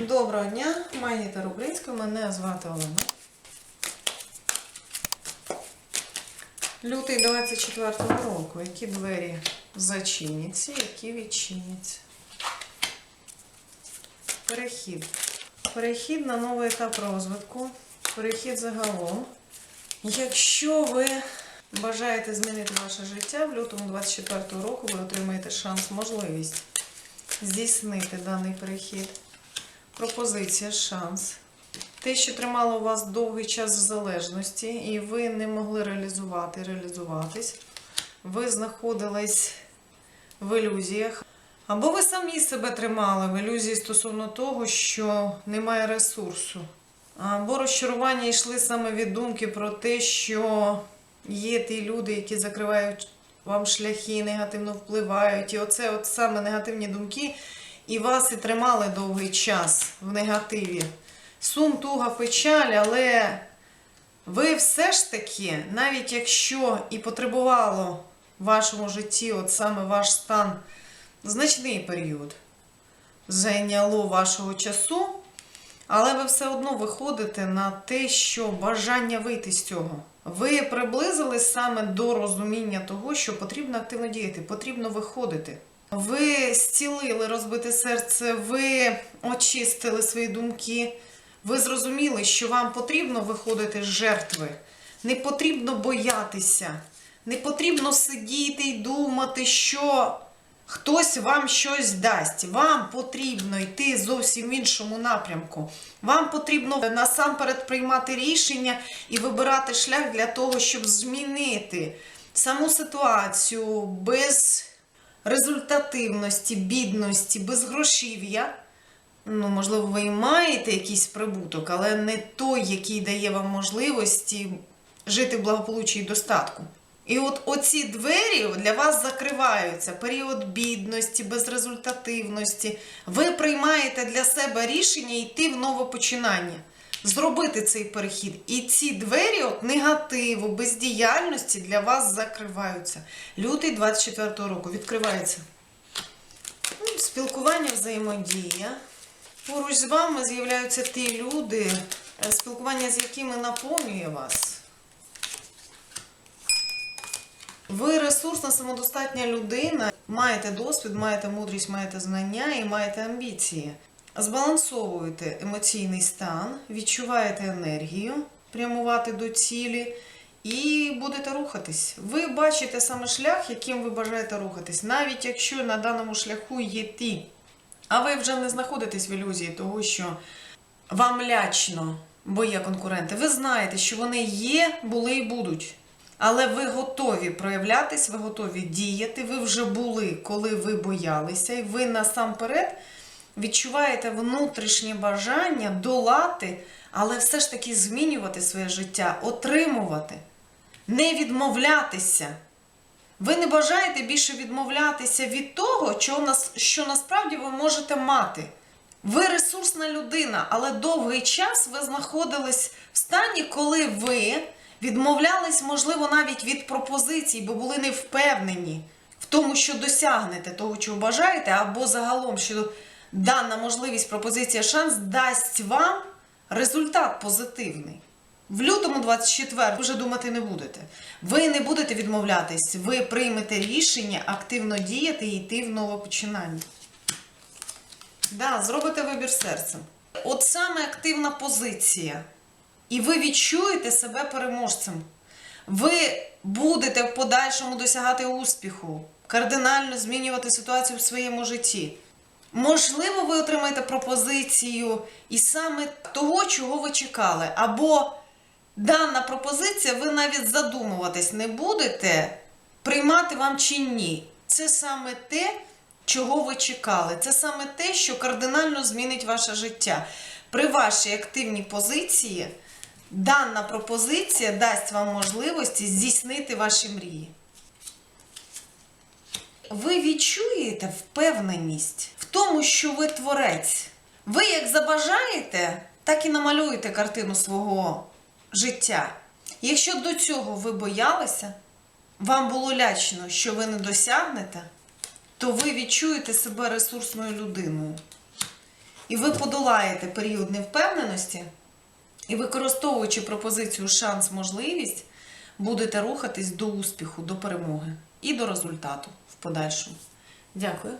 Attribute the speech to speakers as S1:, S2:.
S1: Доброго дня, Магіта Рублінська, мене звати Олена. Лютий 24-го року. Які двері зачиняться, які відчиняться. Перехід. Перехід на новий етап розвитку. Перехід загалом. Якщо ви бажаєте змінити ваше життя, в лютому 24-го року ви отримаєте шанс, можливість здійснити даний перехід. Пропозиція, шанс. Те, що тримало вас довгий час в залежності, і ви не могли реалізувати, реалізуватись. Ви знаходились в ілюзіях. Або ви самі себе тримали в ілюзії стосовно того, що немає ресурсу. Або розчарування йшли саме від думки про те, що є ті люди, які закривають вам шляхи, негативно впливають. І оце от саме негативні думки, і вас і тримали довгий час в негативі. Сум, туга, печаль, але ви все ж таки, навіть якщо і потребувало в вашому житті, от саме ваш стан, значний період, зайняло вашого часу, але ви все одно виходите на те, що бажання вийти з цього. Ви приблизились саме до розуміння того, що потрібно активно діяти, потрібно виходити. Ви зцілили розбите серце, ви очистили свої думки, ви зрозуміли, що вам потрібно виходити з жертви, не потрібно боятися, не потрібно сидіти і думати, що хтось вам щось дасть. Вам потрібно йти зовсім в іншому напрямку. Вам потрібно насамперед приймати рішення і вибирати шлях для того, щоб змінити саму ситуацію без результативності, бідності, безгрошів'я. Ну, можливо, ви і маєте якийсь прибуток, але не той, який дає вам можливості жити в благополуччі і достатку. І от оці двері для вас закриваються. Період бідності, безрезультативності. Ви приймаєте для себе рішення йти в нове починання, зробити цей перехід. І ці двері от негативу, бездіяльності для вас закриваються. Лютий 24-го року відкривається. Ну, Спілкування, взаємодія. Поруч з вами з'являються ті люди, е, спілкування з якими наповнює вас. Ви ресурсна, самодостатня людина, маєте досвід, маєте мудрість, маєте знання і маєте амбіції. Збалансовуєте емоційний стан, відчуваєте енергію, прямувати до цілі і будете рухатись. Ви бачите саме шлях, яким ви бажаєте рухатись, навіть якщо на даному шляху є ті. А ви вже не знаходитесь в ілюзії того, що вам лячно, бо є конкуренти. Ви знаєте, що вони є, були і будуть. Але ви готові проявлятись, ви готові діяти. Ви вже були, коли ви боялися, і ви насамперед відчуваєте внутрішнє бажання долати, але все ж таки змінювати своє життя, отримувати, не відмовлятися. Ви не бажаєте більше відмовлятися від того, що, нас, що насправді ви можете мати. Ви ресурсна людина, але довгий час ви знаходились в стані, коли ви відмовлялись, можливо, навіть від пропозицій, бо були не впевнені в тому, що досягнете того, чого бажаєте, або загалом, що дана можливість, пропозиція, шанс дасть вам результат позитивний. В лютому 24 ви вже думати не будете. Ви не будете відмовлятись, ви приймете рішення активно діяти і йти в нове починання. Да, зробите вибір серцем. От саме активна позиція. І ви відчуєте себе переможцем. Ви будете в подальшому досягати успіху, кардинально змінювати ситуацію в своєму житті. Можливо, ви отримаєте пропозицію і саме того, чого ви чекали. Або дана пропозиція, ви навіть задумуватись не будете, приймати вам чи ні. Це саме те, чого ви чекали. Це саме те, що кардинально змінить ваше життя. При вашій активній позиції дана пропозиція дасть вам можливості здійснити ваші мрії. Ви відчуєте впевненість тому, що ви творець. Ви як забажаєте, так і намалюєте картину свого життя. Якщо до цього ви боялися, вам було лячно, що ви не досягнете, то ви відчуєте себе ресурсною людиною. І ви подолаєте період невпевненості і використовуючи пропозицію шанс, можливість, будете рухатись до успіху, до перемоги і до результату в подальшому. Дякую.